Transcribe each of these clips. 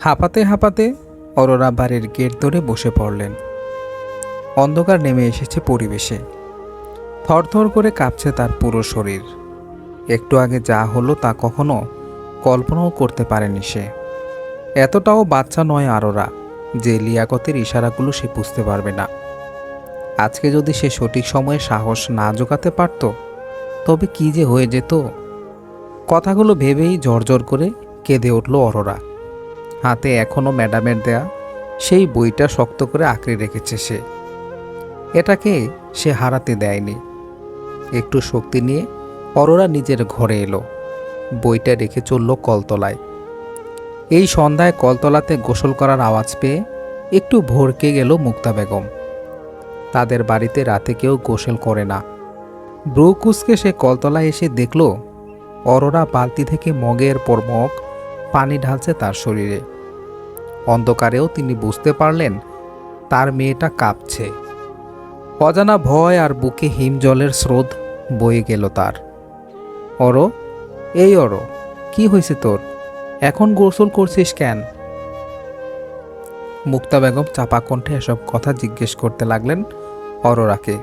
হাঁপাতে হাঁপাতে অরোরা বাড়ির গেট ধরে বসে পড়লেন। অন্ধকার নেমে এসেছে পরিবেশে। থরথর করে কাঁপছে তার পুরো শরীর। একটু আগে যা হলো তা কখনো কল্পনাও করতে পারেনি সে। এতটাও বাচ্চা নয় আরোরা যে লিয়াকতের ইশারাগুলো সে বুঝতে পারবে না। আজকে যদি সে সঠিক সময়ে সাহস না জোগাতে পারত, তবে কি যে হয়ে যেত? কথাগুলো ভেবেই জর্জর করে কেঁদে উঠল অরোরা। হাতে এখনও ম্যাডামের দেয়া সেই বইটা শক্ত করে আঁকড়ে রেখেছে সে। এটাকে সে হারাতে দেয়নি। একটু শক্তি নিয়ে অরোরা নিজের ঘরে এলো। বইটা রেখে চলল কলতলায়। এই সন্ধ্যায় কলতলাতে গোসল করার আওয়াজ পেয়ে একটু ভরকে গেল মুক্তা বেগম। তাদের বাড়িতে রাতে কেউ গোসল করে না। ব্রুকুসকে সে কলতলায় এসে দেখল, অরোরা বালতি থেকে মগের পর মগ পানি ঢালছে তার শরীরে। অন্ধকারেও তিনি বুঝতে পারলেন, তার মেয়েটা কাঁপছে। অজানা ভয় আর বুকে হিম জলের স্রোত বয়ে গেল তার। অর, এই অর, কি হয়েছে তোর? এখন গোসল করছিস কেন? মুক্তা বেগম চাপা কণ্ঠে এসব কথা জিজ্ঞেস করতে লাগলেন অরোরাকে।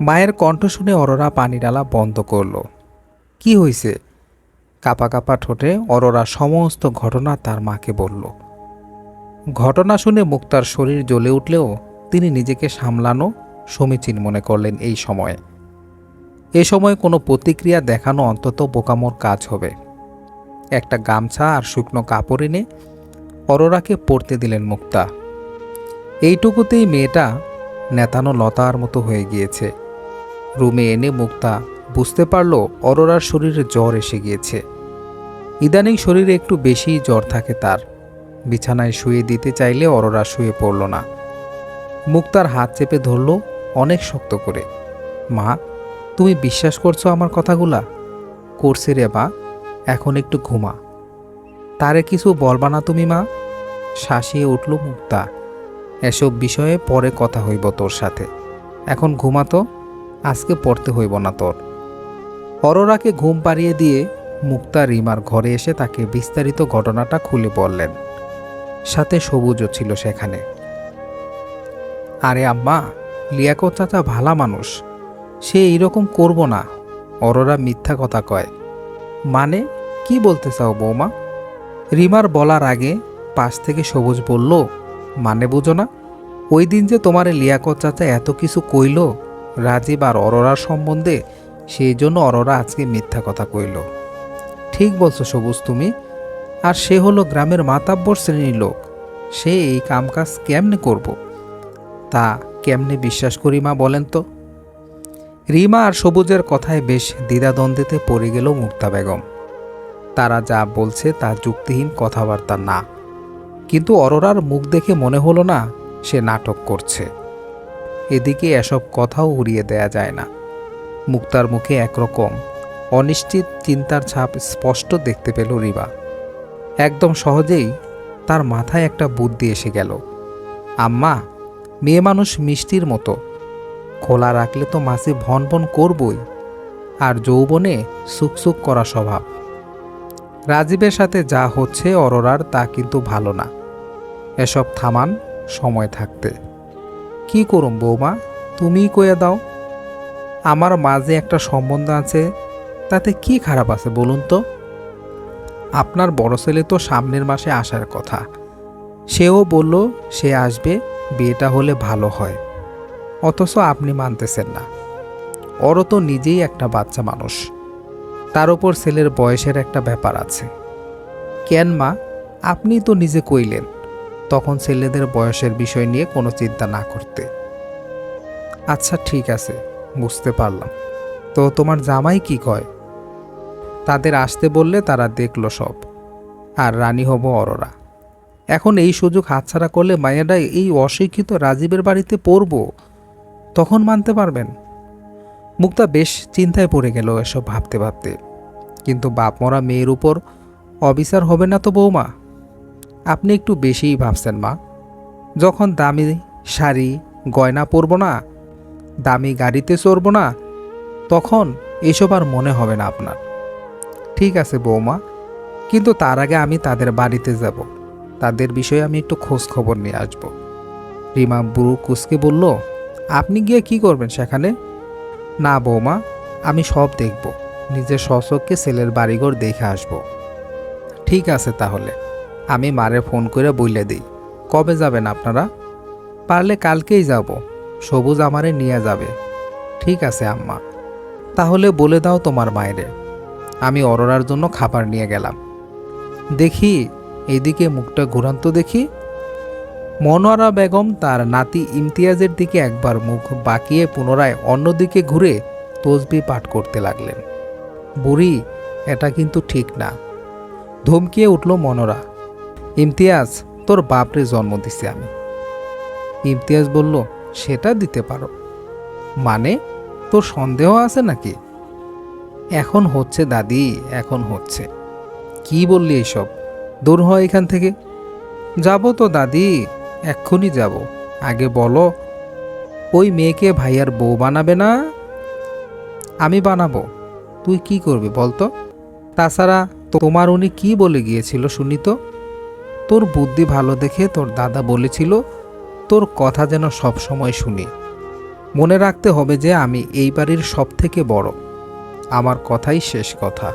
মায়ের কণ্ঠ শুনে অরোরা পানি ডালা বন্ধ করল। কি হয়েছে? কাপা কাপা ঠোঁটে অরোরা সমস্ত ঘটনা তার মাকে বলল। ঘটনা শুনে মুক্তার শরীর জ্বলে উঠলেও তিনি নিজেকে সামলানো সমীচীন মনে করলেন এই সময়ে। এ সময় কোনো প্রতিক্রিয়া দেখানো অন্তত বোকামোর কাজ হবে। একটা গামছা আর শুকনো কাপড় এনে অরোরাকে পরতে দিলেন মুক্তা। এইটুকুতেই মেয়েটা নেতানো লতার মতো হয়ে গিয়েছে। রুমে এনে মুক্তা বুঝতে পারল অরোরার শরীরে জ্বর এসে গিয়েছে। ইদানিং শরীরে একটু বেশি জ্বর থাকে তার। বিছানায় শুয়ে দিতে চাইলে অরোরা শুয়ে পড়ল না। মুখ তার হাত চেপে ধরল অনেক শক্ত করে। মা, তুমি বিশ্বাস করছ আমার কথাগুলা? করছে রে মা, এখন একটু ঘুমা। তারে কিছু বলবা না তুমি মা? শাসিয়ে উঠল মুক্তা। এসব বিষয়ে পরে কথা হইব তোর সাথে। এখন ঘুমাতো আজকে পড়তে হইব না তোর। অরোরাকে ঘুম পাড়িয়ে দিয়ে মুক্তা রিমার ঘরে এসে তাকে বিস্তারিত ঘটনাটা খুলে বললেন। সাথে সবুজও ছিল সেখানে। আরে আম্মা লিয়াকো চাচা ভালা মানুষ। সে এইরকম করব না, অরোরা মিথ্যা কথা কয়। মানে কি বলতে চাও বৌমা? রিমার বলার আগে পাশ থেকে সবুজ বলল মানে বুঝো না, ওই দিন যে তোমার লিয়াকত চাচা এত কিছু কইল, রাজীব আর অরোরার সম্বন্ধে সেই জন্য অরোরা আজকে মিথ্যা কথা কইল। ঠিক বলছো সবুজ তুমি। আর সে হলো গ্রামের মাতাব্বর শ্রেণির লোক। সে এই কামকাজ কেমনে করব? তা কেমনে বিশ্বাস করি মা বলেন তো? রিমা আর সবুজের কথায় বেশ দ্বিধাদ্বন্দ্বিতে পড়ে গেল মুক্তা বেগম। তারা যা বলছে তা যুক্তিহীন কথাবার্তা না। কিন্তু অরোরার মুখ দেখে মনে হলো না সে নাটক করছে। এদিকে এসব কথাও উড়িয়ে দেয়া যায় না। মুক্তার মুখে একরকম। অনিশ্চিত চিন্তার ছাপ স্পষ্ট দেখতে পেল রিবা। একদম সহজেই তার মাথায় একটা বুদ্ধি এসে গেল। আম্মা, মেয়ে মানুষ মিষ্টির মতো। খোলা রাখলে তো মাছে ভন ভন করবই। আর যৌবনে সুকসুক করা স্বভাব। রাজীবের সাথে যা হচ্ছে অরোরার তা কিন্তু ভালো না। এসব থামান সময় থাকতে। কি করুম বৌমা, তুমিই কয়ে দাও। আমার মাঝে একটা সম্বন্ধ আছে, তাতে কি খারাপ আছে বলুন তো? আপনার বড় ছেলে তো সামনের মাসে আসার কথা। সেও বলল, সে আসবে, বিয়েটা হলে ভালো হয়। অথচ আপনি মানতেছেন না। ওরও তো নিজেই একটা বাচ্চা মানুষ। তার ওপর ছেলের বয়সের একটা ব্যাপার আছে। কেন মা? আপনি তো নিজে কইলেন, তখন ছেলেদের বয়সের বিষয় নিয়ে কোনো চিন্তা না করতে। আচ্ছা ঠিক আছে। বুঝতে পারলাম। তো তোমার জামাই কি কয়? তাদের আসতে বললে তারা দেখল সব, আর রানী হব অরোরা। এখন এই সুযোগ হাতছাড়া করলে মায়েরা এই অশিক্ষিত রাজীবের বাড়িতে পড়ব, তখন মানতে পারবেন। মুক্তা বেশ চিন্তায় পড়ে গেল এসব ভাবতে ভাবতে। কিন্তু বাপ মরা মেয়ের উপর অবিচার হবে না তো বৌমা? আপনি একটু বেশিই ভাবছেন মা। যখন দামি শাড়ি, গয়না পরব না দামি গাড়িতে চড়ব না, তখন এসব আর মনে হবে না আপনার। ঠিক আছে বৌমা, কিন্তু তার আগে আমি তাদের বাড়িতে যাব। তাদের বিষয়ে আমি একটু খোঁজ খবর নিয়ে আসব। রিমা বুড়ো কুসকে বলল, আপনি গিয়ে কি করবেন সেখানে? না বৌমা, আমি সব দেখব। নিজের সচককে ছেলের বাড়িঘর দেখে আসব। ঠিক আছে তাহলে, আমি মারে ফোন করে বইলে দিই। কবে যাবেন আপনারা? পারলে কালকেই যাব। সবুজ আমারে নিয়ে যাবে। ঠিক আছে, আম্মা। তাহলে বলে দাও তোমার মায়েরে। আমি অরোরার জন্য খাবার নিয়ে গেলাম। দেখি, এইদিকে মুখটা ঘুরান্ত দেখি। মনোয়ারা বেগম তার নাতি ইমতিয়াজের দিকে একবার মুখ বাঁকিয়ে পুনরায় অন্যদিকে ঘুরে তসবি পাঠ করতে লাগলেন। বুড়ি, এটা কিন্তু ঠিক না। ধমকিয়ে উঠল মনোরা ইমতিয়াজ, তোর বাপরে জন্ম দিছি আমি। ইমতিয়াজ বলল সেটা দিতে পারো। মানে তোর সন্দেহ আছে নাকি? এখন হচ্ছে দাদি, এখন হচ্ছে। কি বললি এইসব দূর হয় এখান থেকে। যাব তো দাদি, এক্ষুনি যাব। আগে বলো, ওই মেয়েকে ভাইয়ার বউ বানাবে না? আমি বানাবো। তুই কি করবি বলতো? তাছাড়া তোমার উনি কি বলে গিয়েছিল শুনি তো? তোর বুদ্ধি ভালো দেখে তোর দাদা বলেছিল তোর কথা যেন সব সময় শুনি। মনে রাখতে হবে যে আমি এই বাড়ির সব থেকে বড়। আমার কথাই শেষ কথা।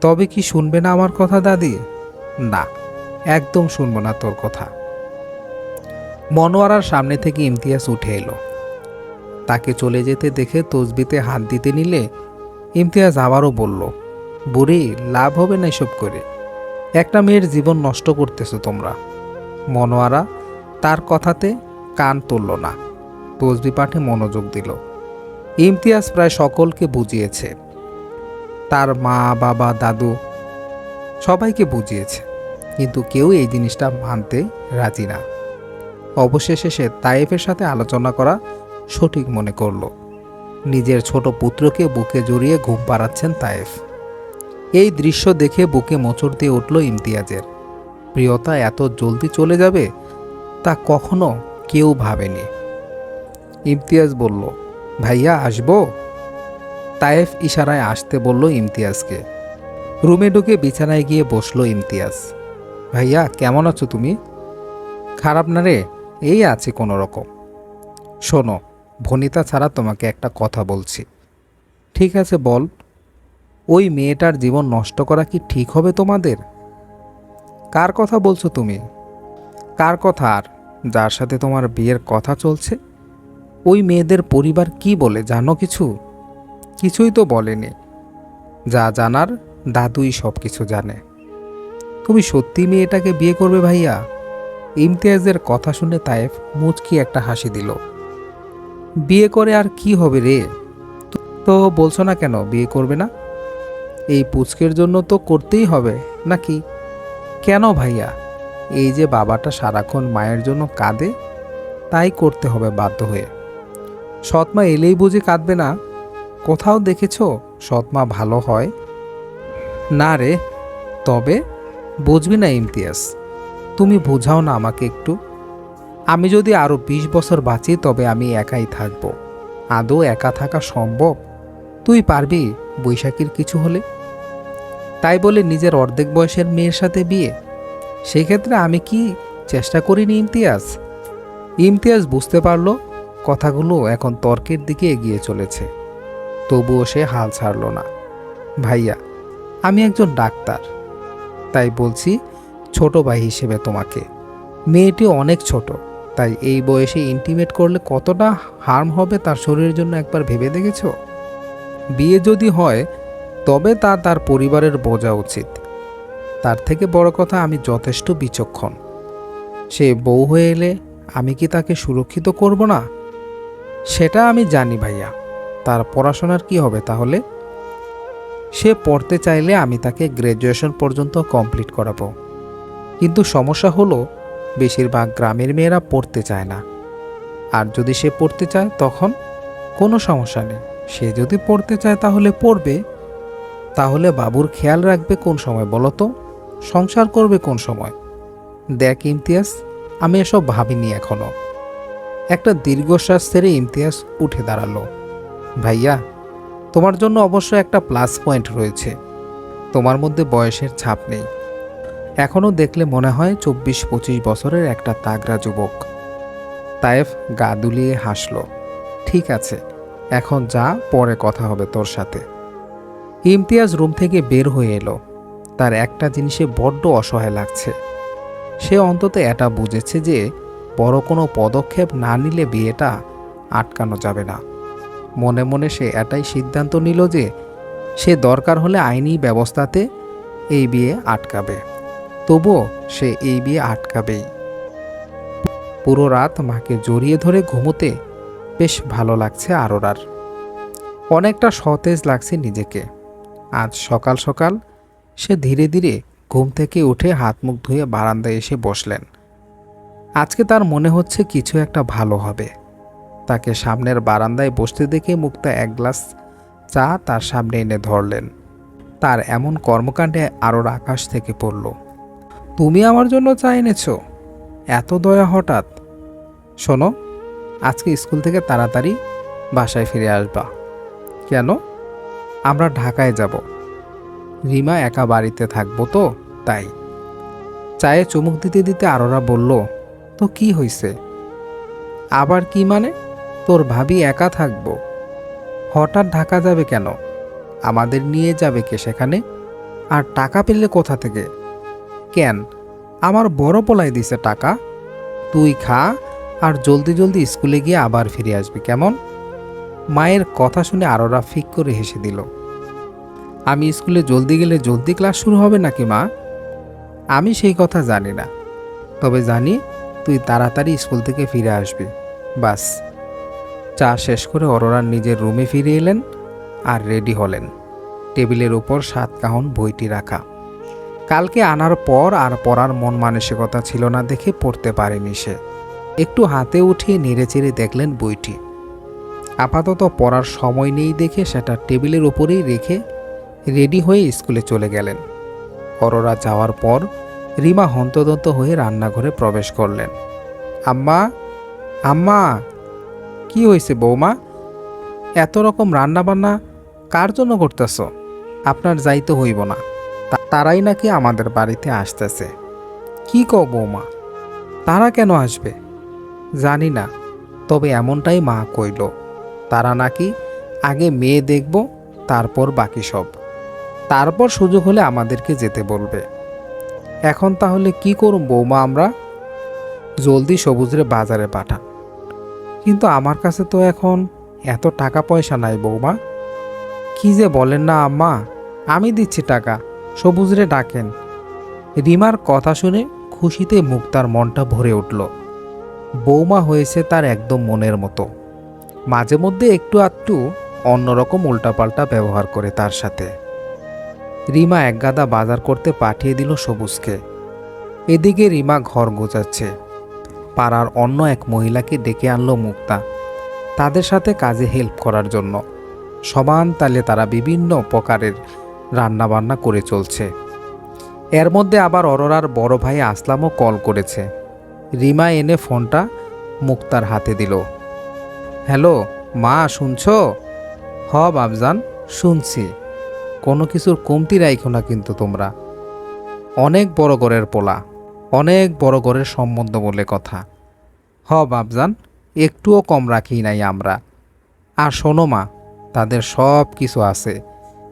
তবে কি শুনবে না আমার কথা, দাদি? না, একদম শুনব না তোর কথা। মনোয়ারার সামনে থেকে ইমতিয়াজ উঠে এলো। তাকে চলে যেতে দেখে তসবিতে হাত দিতে নিলে ইমতিয়াজ আবারও বলল, বুড়ি, লাভ হবে না এসব করে। একটা মেয়ের জীবন নষ্ট করতেছো তোমরা। মনোয়ারা তার কথাতে কান তুলল না। তসবি পাঠে মনোযোগ দিল। ইমতিয়াজ প্রায় সকলকে বুঝিয়েছে। তার মা, বাবা, দাদু সবাইকে বুঝিয়েছে। কিন্তু কেউ এই জিনিসটা মানতে রাজি না। অবশেষে সে তায়েফের সাথে আলোচনা করা সঠিক মনে করল। নিজের ছোট পুত্রকে বুকে জড়িয়ে ঘুম পাড়াচ্ছেন তায়েফ। এই দৃশ্য দেখে বুকে মোচড় দিয়ে উঠল ইমতিয়াজের। প্রিয়তা, এত জলদি চলে যাবে? তা কখনো কেউ ভাবেনি। ইমতিয়াজ বলল, ভাইয়া, আসব? তায়েফ ইশারায় আসতে বলল ইমতিয়াজকে। রুমে ঢুকে বিছানায় গিয়ে বসল ইমতিয়াজ। ভাইয়া, কেমন আছো তুমি? খারাপ না রে, এই আছে কোনো রকম শোনো, ভনিতা ছাড়া তোমাকে একটা কথা বলছি। ঠিক আছে, বল, ওই মেয়েটার জীবন নষ্ট করা কি ঠিক হবে তোমাদের? কার কথা বলছো তুমি? কার কথা আর? যার সাথে তোমার বিয়ের কথা চলছে? ওই মেয়েদের পরিবার কি বলে, জানো কিছু? কিছুই তো বলেনি। যা জানার দাদুই সব কিছু জানে। তুমি সত্যি মেয়েটাকে বিয়ে করবে ভাইয়া? ইমতিয়াজের কথা শুনে তায়েফ মুচকি একটা হাসি দিল। বিয়ে করে আর কি হবে রে? তো বলছো না কেন, বিয়ে করবে না? এই পুচকের জন্য তো করতেই হবে, নাকি? কেন ভাইয়া? এই যে বাবাটা সারাক্ষণ মায়ের জন্য কাঁদে, তাই করতে হবে বাধ্য হয়ে। সৎমা এলেই বুঝি কাঁদবে না। কোথাও দেখেছ সৎমা ভালো হয়? না রে, তবে বুঝবি না ইমতিয়াজ, তুমি বোঝাও না আমাকে একটু। আমি যদি আরও বিশ বছর বাঁচি, তবে আমি একাই থাকব। আদৌ একা থাকা সম্ভব? তুই পারবি বৈশাখীর কিছু হলে? তাই বলে নিজের অর্ধেক বয়সের মেয়ের সাথে বিয়ে? সেক্ষেত্রে আমি কি চেষ্টা করিনি ইমতিয়াজ? ইমতিয়াজ বুঝতে পারল কথাগুলো এখন তর্কের দিকে এগিয়ে চলেছে। তবুও সে হাল ছাড়ল না। ভাইয়া, আমি একজন ডাক্তার। তাই বলছি ছোট ভাই হিসেবে তোমাকে। মেয়েটি অনেক ছোট, তাই এই বয়সে ইন্টিমেট করলে কতটা হার্ম হবে তার শরীরের জন্য একবার ভেবে দেখেছ? বিয়ে যদি হয়, তবে তা তার পরিবারের বোঝা উচিত। তার থেকে বড় কথা আমি যথেষ্ট বিচক্ষণ। সে বউ হয়ে এলে আমি কি তাকে সুরক্ষিত করব না? সেটা আমি জানি ভাইয়া। তার পড়াশোনার কি হবে তাহলে? সে পড়তে চাইলে আমি তাকে গ্র্যাজুয়েশন পর্যন্ত কমপ্লিট করাবো। কিন্তু সমস্যা হলো, বেশিরভাগ গ্রামের মেয়েরা পড়তে চায় না। আর যদি সে পড়তে চায়, তখন কোনো সমস্যা নেই। সে যদি পড়তে চায় তাহলে পড়বে। তাহলে বাবুর খেয়াল রাখবে কোন সময় বলো তো? সংসার করবে কোন সময়? দেখ ইমতিয়াজ, আমি এসব ভাবিনি এখনও। একটা দীর্ঘশ্বাস ছেড়ে ইমতিয়াজ উঠে দাঁড়াল। ভাইয়া, তোমার জন্য অবশ্য একটা প্লাস পয়েন্ট রয়েছে। তোমার মধ্যে বয়সের ছাপ নেই। এখনও দেখলে মনে হয় চব্বিশ পঁচিশ বছরের একটা তাগরা যুবক। তায়েফ গা দুলিয়ে হাসল। ঠিক আছে, এখন যা, পরে কথা হবে তোর সাথে। ইমতিয়াজ রুম থেকে বের হয়ে এলো। তার একটা জিনিসে বড্ড অসহায় লাগছে। সে অন্তত এটা বুঝেছে যে বড় কোনো পদক্ষেপ না নিলে বিয়েটা আটকানো যাবে না। মনে মনে সে এটাই সিদ্ধান্ত নিল যে সে দরকার হলে আইনি ব্যবস্থাতে এই বিয়ে আটকাবে। তবুও সে এই বিয়ে আটকাবেই। পুরো রাত মাকে জড়িয়ে ধরে ঘুমোতে বেশ ভালো লাগছে আরোরার। অনেকটা সতেজ লাগছে নিজেকে। আজ সকাল সকাল সে ধীরে ধীরে ঘুম থেকে উঠে হাত মুখ ধুয়ে বারান্দায় এসে বসলেন। আজকে তার মনে হচ্ছে কিছু একটা ভালো হবে। তাকে সামনের বারান্দায় বসতে দেখে মুক্তা এক গ্লাস চা তার সামনে এনে ধরলেন। তার এমন কর্মকাণ্ডে আরোর আকাশ থেকে পড়ল। তুমি আমার জন্য চা এনেছ? এত দয়া হঠাৎ? শোনো, আজকে স্কুল থেকে তাড়াতাড়ি বাসায় ফিরে আসবা। কেন? আমরা ঢাকায় যাব। রিমা একা বাড়িতে থাকব তো, তাই। চায়ে চুমুক দিতে দিতে আরোরা বলল, তো কি হয়েছে আবার কি মানে? তোর ভাবি একা থাকব। হঠাৎ ঢাকা যাবে কেন? আমাদের নিয়ে যাবে কে সেখানে? আর টাকা পেলে কোথা থেকে? কেন? আমার বড় পোলাই দিছে টাকা। তুই খা, আর জলদি জলদি স্কুলে গিয়ে আবার ফিরে আসবি, কেমন? মায়ের কথা শুনে আরোরা ফিক করে হেসে দিল। আমি স্কুলে জলদি গেলে জলদি ক্লাস শুরু হবে নাকি মা? আমি সেই কথা জানি না। তবে জানি তুই তাড়াতাড়ি স্কুল থেকে ফিরে আসবি। বাস। চা শেষ করে অরোরা নিজের রুমে ফিরে এলেন আর রেডি হলেন। টেবিলের উপর সাত কাহন বইটি রাখা। কালকে আনার পর আর পড়ার মন মানসিকতা ছিল না দেখে পড়তে পারেনি সে। একটু হাতে উঠিয়ে নেড়েচেড়ে দেখলেন বইটি। আপাতত পড়ার সময় নেই দেখে সেটা টেবিলের উপরেই রেখে রেডি হয়ে স্কুলে চলে গেলেন। অরোরা যাওয়ার পর রিমা হন্তদন্ত হয়ে রান্নাঘরে প্রবেশ করলেন। আম্মা আম্মা, কি হয়েছে বৌমা? এত রকম রান্নাবান্না কার জন্য করতেছ? আপনার যাইতে হইব না। তারাই নাকি আমাদের বাড়িতে আসতেছে। কি কও বৌমা? তারা কেন আসবে? জানি না, তবে এমনটাই মা কইল। তারা নাকি আগে মেয়ে দেখব, তারপর বাকি সব। তারপর সুযোগ হলে আমাদেরকে যেতে বলবে। এখন তাহলে কি করুম বৌমা আমরা? জলদি সবুজরে বাজারে পাঠান। কিন্তু আমার কাছে তো এখন এত টাকা পয়সা নাই বৌমা। কি যে বলেন না আম্মা, আমি দিচ্ছি টাকা, সবুজরে ডাকেন। রিমার কথা শুনে খুশিতে মুক্তার মনটা ভরে উঠল। বৌমা হয়েছে তার একদম মনের মতো। মাঝে মধ্যে একটু আধটু অন্যরকম উল্টাপাল্টা ব্যবহার করে তার সাথে। রিমা একগাদা বাজার করতে পাঠিয়ে দিল সবুজকে। এদিকে রিমা ঘর গোছাচ্ছে। পাড়ার অন্য এক মহিলাকে ডেকে আনলো মুক্তা। তাদের সাথে কাজে হেল্প করার জন্য। সমান তালে তারা বিভিন্ন প্রকারের রান্নাবান্না করে চলছে। এর মধ্যে আবার অরোরার বড় ভাই আসলামও কল করেছে। রিমা এনে ফোনটা মুক্তার হাতে দিল। হ্যালো, মা, শুনছো? হ বাবজান শুনছি। কোনো কিছুর কমতি রাইখো না কিন্তু তোমরা। অনেক বড় গড়ের পোলা, অনেক বড় গড়ের সম্বন্ধ বলে কথা। হ বাবজান একটুও কম রাখি নাই আমরা। আর শোনো মা, তাদের সব কিছু আছে।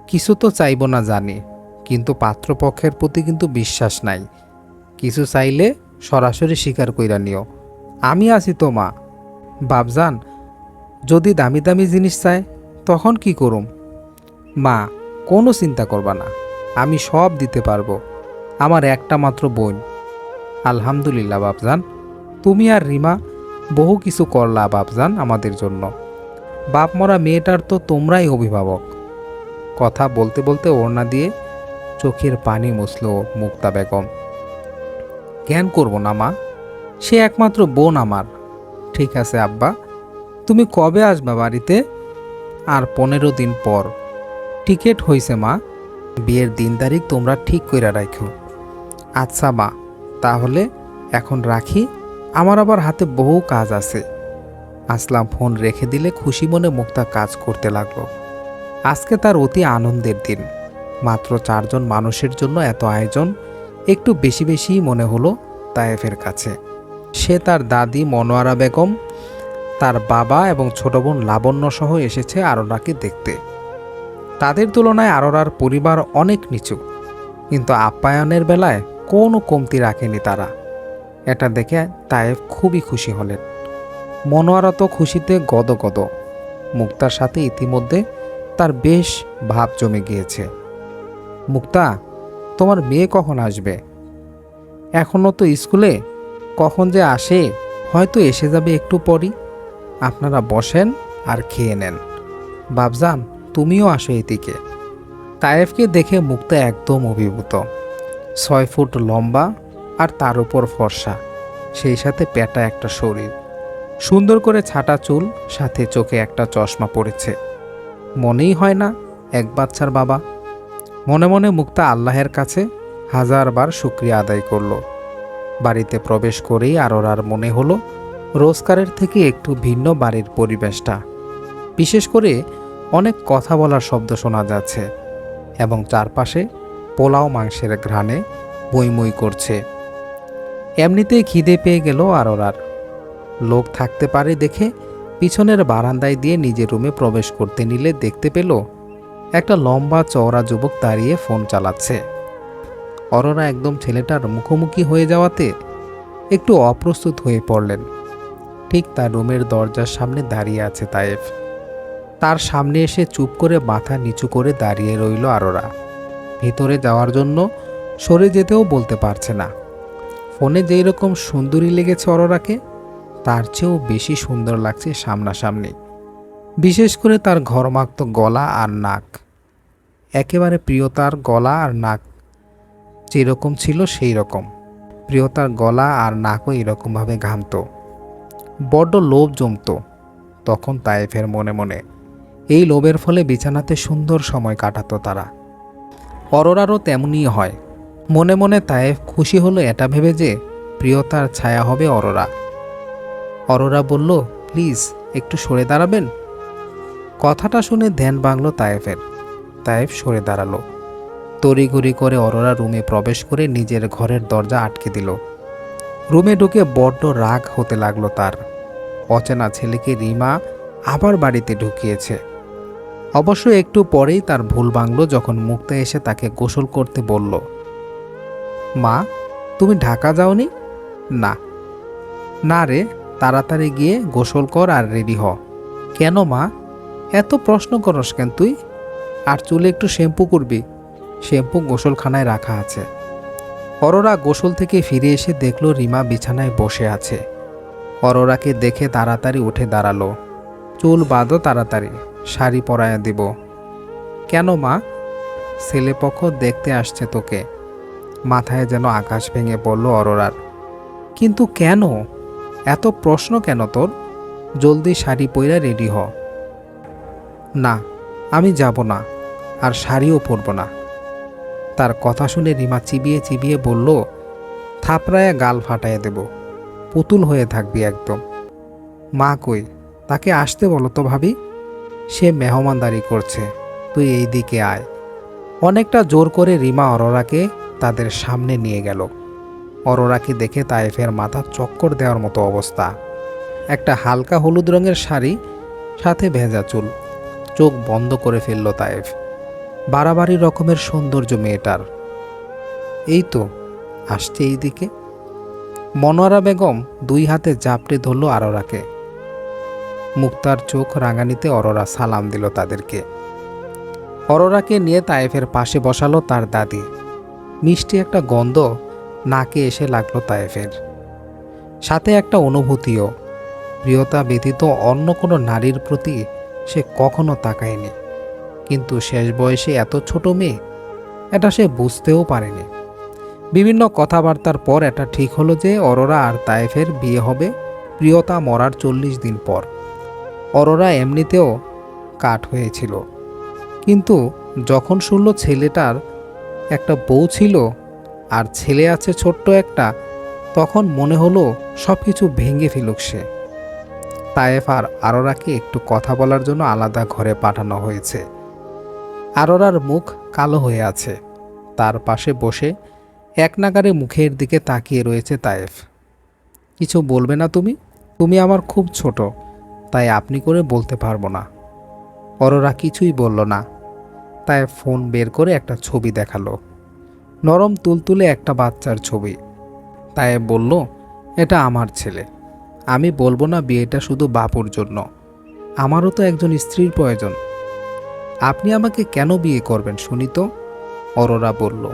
কিছু তো চাইব না জানি, কিন্তু পাত্রপক্ষের প্রতি কিন্তু বিশ্বাস নাই। কিছু চাইলে সরাসরি স্বীকার কইরা নিও। আমি আছি তো মা। বাবজান যদি দামি দামি জিনিস চায়, তখন কি করুম? মা কোনো চিন্তা করবা না। আমি সব দিতে পারব। আমার একটা মাত্র বোন। আলহামদুলিল্লাহ বাবজান তুমি আর রিমা, বহু কিছু করলা বাবজান আমাদের জন্য। বাপ মরা মেয়েটার তো তোমরাই অভিভাবক। কথা বলতে বলতে ওড়না দিয়ে চোখের পানি মুছল মুক্তা বেগম। জ্ঞান করব না, মা। সে একমাত্র বোন আমার। ঠিক আছে, আব্বা। তুমি কবে আসবা বাড়িতে? আর পনেরো দিন পর। টিকিট হইছে, মা। বিয়ের দিন তারিখ তোমরা ঠিক কইরা রাখো আচ্ছা মা, তাহলে এখন রাখি। আমার আবার হাতে বহু কাজ আছে। আসলাম ফোন রেখে দিলে খুশি মনে মুক্তা কাজ করতে লাগল। আজকে তার অতি আনন্দের দিন। মাত্র চারজন মানুষের জন্য এত আয়োজন একটু বেশি বেশি মনে হলো তায়েফের কাছে। সে তার দাদি মনোয়ারা বেগম, তার বাবা এবং ছোট বোন লাবণ্য সহ এসেছে আরোরাকে দেখতে। তাদের তুলনায় আরোরার পরিবার অনেক নিচু। কিন্তু আপ্যায়নের বেলায় কোনো কমতি রাখেনি তারা। এটা দেখে তায়েফ খুবই খুশি হলেন। মনোয়ারা তো খুশিতে গদগদ মুক্তার সাথে ইতিমধ্যে তার বেশ ভাব জমে গিয়েছে। মুক্তা, তোমার মেয়ে কখন আসবে? এখনও তো স্কুলে? কখন যে আসে? হয়তো এসে যাবে একটু পরই। আপনারা বসেন আর খেয়ে নেন। বাবজান তুমিও আসো এদিকে। তায়েফকে দেখে মুক্তা একদম অভিভূত। ছয় ফুট লম্বা আর তার উপর ফর্সা, সেই সাথে প্যাটা একটা শরীর। সুন্দর করে ছাটা চুল, সাথে চোখে একটা চশমা পড়েছে। মনেই হয় না এক বাচ্চার বাবা। মনে মনে মুক্তা আল্লাহের কাছে হাজারবার শুক্রিয়া আদায় করল। বাড়িতে প্রবেশ করেই আরোরার মনে হলো রোজকারের থেকে একটু ভিন্ন বাড়ির পরিবেশটা। বিশেষ করে অনেক কথা বলার শব্দ শোনা যাচ্ছে এবং চারপাশে পোলাও মাংসের ঘ্রাণে বইমই করছে। এমনিতেই খিদে পেয়ে গেল আরোরার। লোক থাকতে পারে দেখে পিছনের বারান্দায় দিয়ে নিজের রুমে প্রবেশ করতে নিলে দেখতে পেল একটা লম্বা চওড়া যুবক দাঁড়িয়ে ফোন চালাচ্ছে। অরোরা একদম ছেলেটার মুখোমুখি হয়ে যাওয়াতে একটু অপ্রস্তুত হয়ে পড়লেন। ঠিক তার রুমের দরজার সামনে দাঁড়িয়ে আছে তায়েফ। তার সামনে এসে চুপ করে মাথা নিচু করে দাঁড়িয়ে রইল আরোরা। ভিতরে যাওয়ার জন্য সরে যেতেও বলতে পারছে না। ফোনে যেই রকম সুন্দরী লেগেছে অরোরাকে, তার চেয়েও বেশি সুন্দর লাগছে সামনাসামনি। বিশেষ করে তার ঘরমাক্ত গলা আর নাক। একেবারে প্রিয়তার গলা আর নাক যেরকম ছিল সেই রকম। প্রিয়তার গলা আর নাকও এরকমভাবে ঘামত। বড্ড লোভ জমত তখন তায়েফের মনে মনে। এই লোভের ফলে বিছানাতে সুন্দর সময় কাটাতো তারা। অরোরারও তেমনই হয়। মনে মনে তায়েফ খুশি হলো এটা ভেবে যে প্রিয়তার ছায়া হবে অরোরা। অরোরা বলল, প্লিজ, একটু সরে দাঁড়াবেন? কথাটা শুনে ধ্যান ভাঙল তায়েফের। তায়েফ সরে দাঁড়াল। তড়িঘড়ি করে অরোরা রুমে প্রবেশ করে নিজের ঘরের দরজা আটকে দিল। রুমে ঢুকে বড্ড রাগ হতে লাগল তার। অচেনা ছেলেকে রিমা আবার বাড়িতে ঢুকিয়েছে। অবশ্য একটু পরেই তার ভুল ভাঙল যখন মুক্তা এসে তাকে গোসল করতে বলল, মা, তুমি ঢাকা যাওনি? না। না রে, তাড়াতাড়ি গিয়ে গোসল কর আর রেডি হ। কেন মা? এত প্রশ্ন করস কেন তুই? আর চুলে একটু শ্যাম্পু করবি। শ্যাম্পু গোসলখানায় রাখা আছে। অরোরা গোসল থেকে ফিরে এসে দেখল রিমা বিছানায় বসে আছে। অরোরাকে দেখে তাড়াতাড়ি উঠে দাঁড়াল। চুল বাঁধো তাড়াতাড়ি। শাড়ি পরায়া দিব। কেন মা? ছেলেপক্ষ দেখতে আসছে তোকে। মাথায় যেন আকাশ ভেঙে পড়ল অরোরার। কিন্তু কেন? এত প্রশ্ন কেন তোর? জলদি শাড়ি পইরা রেডি হ। না, আমি যাব না, আর শাড়িও পরব না। তার কথা শুনে রিমা চিবিয়ে চিবিয়ে বলল থাপড়ায় গাল ফাটাইয়া দেব। পুতুল হয়ে থাকবি একদম। মা কই? তাকে আসতে বলো তো ভাবি। সে মেহমানদারি করছে। তুই এই দিকে আয়। অনেকটা জোর করে রিমা অরোরাকে তাদের সামনে নিয়ে গেল। অরোরাকে দেখে তায়েফের মাথা চক্কর দেওয়ার মতো অবস্থা। একটা হালকা হলুদ রঙের শাড়ি, সাথে ভেজা চুল। চোখ বন্ধ করে ফেলল তায়েফ। বাড়াবাড়ি রকমের সৌন্দর্য মেয়েটার। এই তো, আসছে এই দিকে মনোয়ারা বেগম দুই হাতে জাপটে ধরল আরোরাকে। মুক্তার চোখ রাঙানিতে অরোরা সালাম দিল তাদেরকে। অরোরাকে নিয়ে তায়েফের পাশে বসালো তার দাদি। মিষ্টি একটা গন্ধ নাকে এসে লাগল তায়েফের। সাথে একটা অনুভূতিও। প্রিয়তা ব্যতীত অন্য কোনো নারীর প্রতি সে কখনো তাকায়নি। কিন্তু শেষ বয়সে এত ছোট মেয়ে, এটা সে বুঝতেও পারেনি। বিভিন্ন কথাবার্তার পর এটা ঠিক হলো যে অরোরা আর তায়েফের বিয়ে হবে প্রিয়তা মরার চল্লিশ দিন পর। অরোরা এমনিতেও কাঠ হয়েছিল। কিন্তু যখন শুনল ছেলেটার একটা বউ ছিল আর ছেলে আছে ছোট্ট একটা, তখন মনে হলো সব কিছু ভেঙে ফেলুক সে। তায়েফ আর আরোরাকে একটু কথা বলার জন্য আলাদা ঘরে পাঠানো হয়েছে। আরোরার মুখ কালো হয়ে আছে। তার পাশে বসে এক নাগারে মুখের দিকে তাকিয়ে রয়েছে তায়েফ। কিছু বলবে না তুমি? তুমি আমার খুব ছোট। তাই আপনি করে বলতে পারব না। অরোরা কিছুই বলল না। তাই ফোন বের করে একটা ছবি দেখাল। নরম তুলতুলে একটা বাচ্চার ছবি। তাই বলল, এটা আমার ছেলে। আমি বলব না বিয়েটা শুধু বাপুর জন্য। আমারও তো একজন স্ত্রীর প্রয়োজন। আপনি আমাকে কেন বিয়ে করবেন শুনি তো? অরোরা বলল।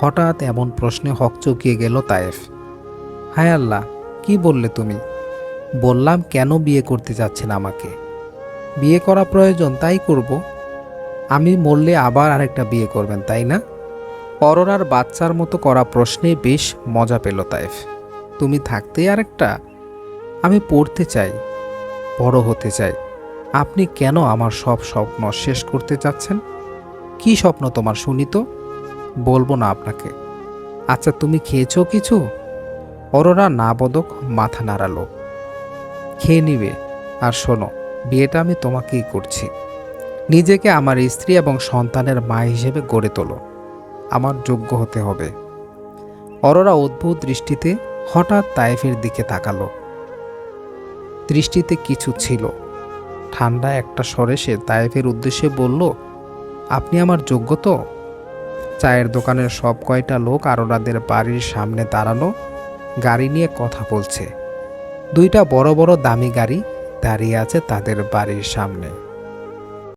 হঠাৎ এমন প্রশ্নে হকচকিয়ে গেল তায়েফ। হায় আল্লাহ, কি বললে তুমি? বললাম, কেন বিয়ে করতে যাচ্ছেন আমাকে? বিয়ে করা প্রয়োজন, তাই করব। আমি মরলে আবার আরেকটা বিয়ে করবেন, তাই না? অরোরার বাচ্চার মতো করা প্রশ্নে বেশ মজা পেল তাইফ তুমি থাকতে আরেকটা? আমি পড়তে চাই, বড় হতে চাই। আপনি কেন আমার সব স্বপ্ন শেষ করতে চাচ্ছেন? কি স্বপ্ন তোমার, শুনি তো। বলব না আপনাকে। আচ্ছা তুমি খেয়েছো কিছু? অরোরা না বদক মাথা নাড়ালো। খেয়ে নিবে। আর শোনো, বিয়েটা আমি তোমাকেই করছি। নিজেকে আমার স্ত্রী এবং সন্তানের মা হিসেবে গড়ে তোলো। আমার যোগ্য হতে হবে। অরোরা অদ্ভুত দৃষ্টিতে হঠাৎ তায়েফের দিকে তাকালো। দৃষ্টিতে কিছু ছিল। ঠান্ডা একটা স্বরে সে তায়েফের উদ্দেশ্যে বলল, আপনি আমার যোগ্য তো? চায়ের দোকানের সব কয়টা লোক আরোরাদের বাড়ির সামনে দাঁড়ানো গাড়ি নিয়ে কথা বলছে। দুইটা বড় বড় দামি গাড়ি দাঁড়িয়ে আছে তাদের বাড়ির সামনে।